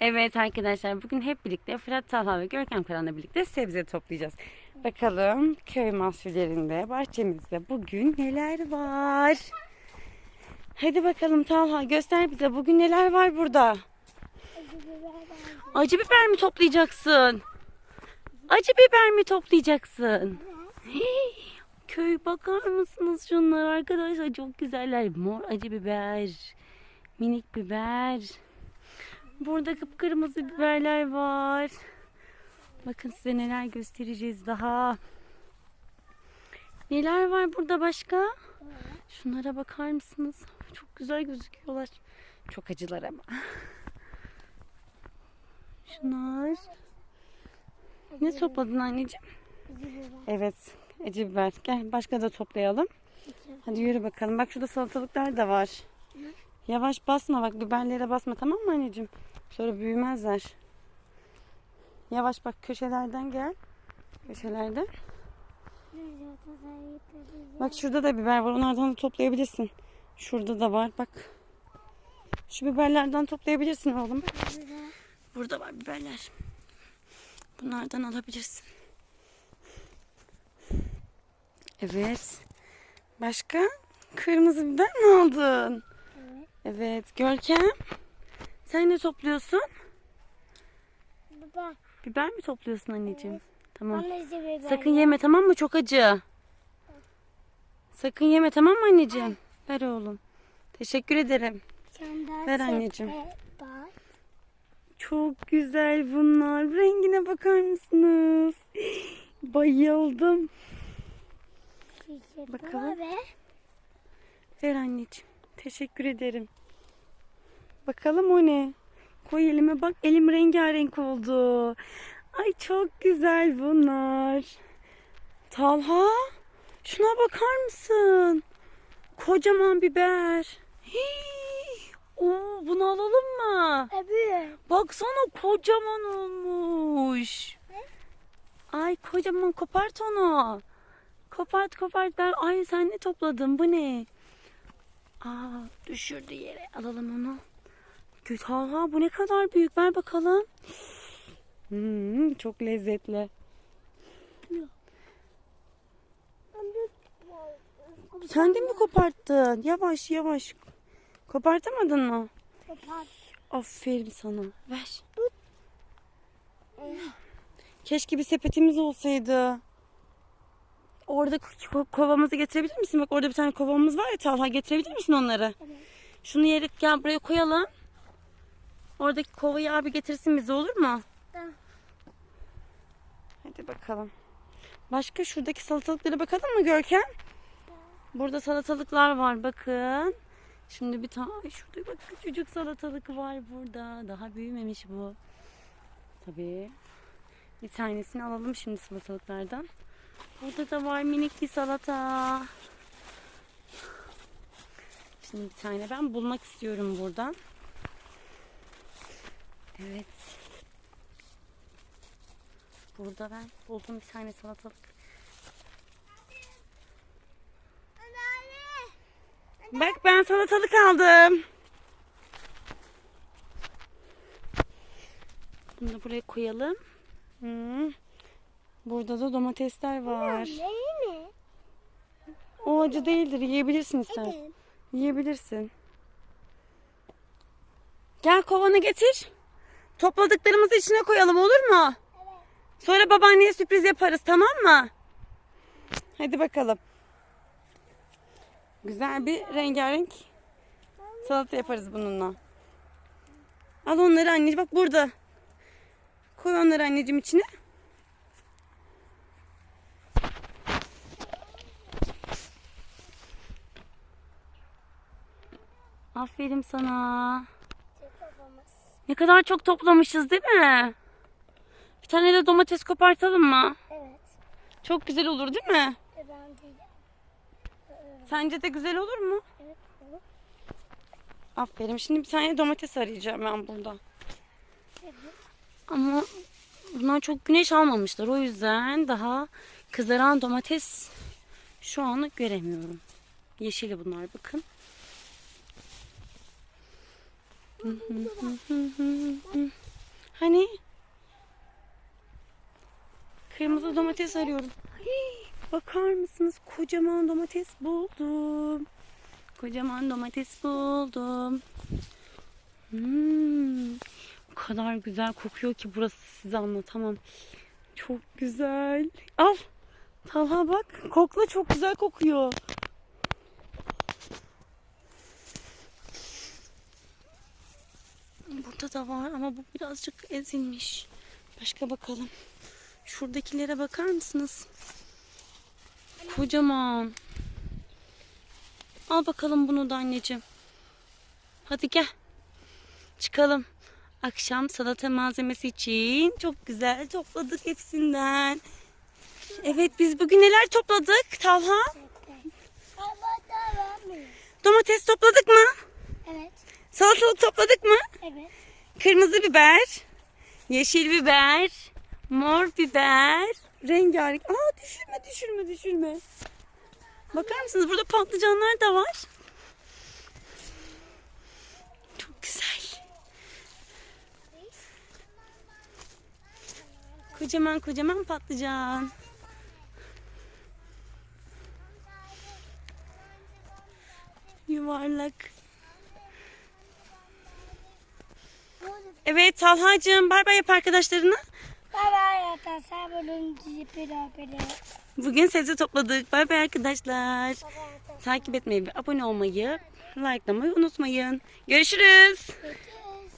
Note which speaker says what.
Speaker 1: Evet arkadaşlar bugün hep birlikte Fırat Talha ve Görkem Karan'la birlikte sebze toplayacağız. Bakalım köy mahsullerinde bahçemizde bugün neler var? Hadi bakalım Talha göster bize bugün neler var burada?
Speaker 2: Acı biber
Speaker 1: mi toplayacaksın? Acı biber mi toplayacaksın? Köy bakar mısınız şunlar arkadaşlar çok güzeller. Mor acı biber, minik biber. Burada kıpkırmızı biberler var. Bakın size neler göstereceğiz daha. Neler var burada başka? Şunlara bakar mısınız? Çok güzel gözüküyorlar. Çok acılar ama. Şunlar. Ne topladın anneciğim? Evet. Acı biber. Gel başka da toplayalım. Hadi yürü bakalım. Bak şurada salatalıklar da var. Yavaş basma bak biberlere basma tamam mı anneciğim? Sonra büyümezler. Yavaş bak köşelerden gel. Köşelerden. Bak şurada da biber var. Onlardan da toplayabilirsin. Şurada da var bak. Şu biberlerden toplayabilirsin oğlum. Burada var biberler. Bunlardan alabilirsin. Evet. Başka? Kırmızı biber mi aldın?
Speaker 2: Evet.
Speaker 1: Evet. Görkem. Sen ne topluyorsun?
Speaker 2: Baba.
Speaker 1: Biber mi topluyorsun anneciğim? Tamam.
Speaker 2: Bana acı biber.
Speaker 1: Sakın yeme tamam mı? Çok acı. Sakın yeme tamam mı anneciğim? Ver oğlum. Teşekkür ederim. Ver anneciğim.
Speaker 2: Bak.
Speaker 1: Çok güzel bunlar. Rengine bakar mısınız? Bayıldım. Bakalım.
Speaker 2: Ve
Speaker 1: Ver anneciğim. Teşekkür ederim. Bakalım o ne? Koy elime bak elim rengarenk oldu. Ay çok güzel bunlar. Talha şuna bakar mısın? Kocaman biber. Hii. Oo, bunu alalım mı?
Speaker 2: evet.
Speaker 1: Baksana kocaman olmuş. Ay kocaman kopart onu. Kopart kopart ver. Ay sen ne topladın bu ne? Aa düşürdü yere. Alalım onu. Güt ha bu ne kadar büyük ver bakalım. Hmm, çok lezzetli. Sen de mi koparttın? Yavaş yavaş. Kopartamadın mı?
Speaker 2: Kapat.
Speaker 1: Aferin sana. Ver. Keşke bir sepetimiz olsaydı. Orada ko- kovamızı getirebilir misin? Bak orada bir tane kovamız var ya Talha getirebilir misin onları? Şunu yere gel buraya koyalım. Oradaki kovayı abi getirsin bize olur mu?
Speaker 2: Tamam.
Speaker 1: Hadi bakalım. Başka şuradaki salatalıklara bakalım mı Görkem? Burada salatalıklar var bakın. Şimdi bir tane şurada bak küçücük salatalık var burada. Daha büyümemiş bu. Tabii. Bir tanesini alalım şimdi salatalıklardan. Burada da var minik bir salata. Şimdi bir tane ben bulmak istiyorum buradan. Evet. Burada ben buldum bir tane salatalık. Bak ben salatalık aldım. Bunu da buraya koyalım. Hı. Burada da domatesler var. O acı değildir. Yiyebilirsin istersen. Yiyebilirsin. Gel kovanı getir. Topladıklarımızı içine koyalım olur mu? Sonra babaanneye sürpriz yaparız tamam mı? Hadi bakalım. Güzel bir rengarenk salata yaparız bununla. Al onları anneciğim bak burada. Koy onları anneciğim içine. Aferin sana. Ne kadar çok toplamışız değil mi? Bir tane de domates kopartalım mı?
Speaker 2: Evet.
Speaker 1: Çok güzel olur değil mi?
Speaker 2: E ben değilim.
Speaker 1: Sence de güzel olur mu?
Speaker 2: Evet. olur.
Speaker 1: Aferin. Şimdi bir tane domates arayacağım ben burada. Ama bunlar çok güneş almamışlar. O yüzden daha kızaran domates şu anlık göremiyorum. Yeşili bunlar bakın. Hani? Kırmızı domates arıyorum. Bakar mısınız? Kocaman domates buldum. Kocaman domates buldum. Hmm, o kadar güzel kokuyor ki burası size anlatamam. Çok güzel. Al. Talha bak. Kokla çok güzel kokuyor. Burada da var ama bu birazcık ezilmiş. Başka bakalım. Şuradakilere bakar mısınız? Kocaman. Al bakalım bunu da anneciğim. Hadi gel. Çıkalım. Akşam salata malzemesi için çok güzel topladık hepsinden. Evet biz bugün neler topladık Talha?
Speaker 2: Ama da vermiyor.
Speaker 1: Domates topladık mı?
Speaker 2: Evet.
Speaker 1: Salatalık topladık mı?
Speaker 2: Evet.
Speaker 1: Kırmızı biber, yeşil biber, mor biber, rengarenk. Aa düşürme düşürme düşürme. Bakar mısınız burada patlıcanlar da var. Çok güzel. Kocaman kocaman patlıcan. Yuvarlak. Evet Talha'cığım bay bay yap arkadaşlarına.
Speaker 2: Bye bye arkadaşlar. Bugün pira.
Speaker 1: Bugün sebze topladık. Bay bay arkadaşlar. Takip etmeyi ve abone olmayı, likelamayı unutmayın. Görüşürüz.
Speaker 2: Peki.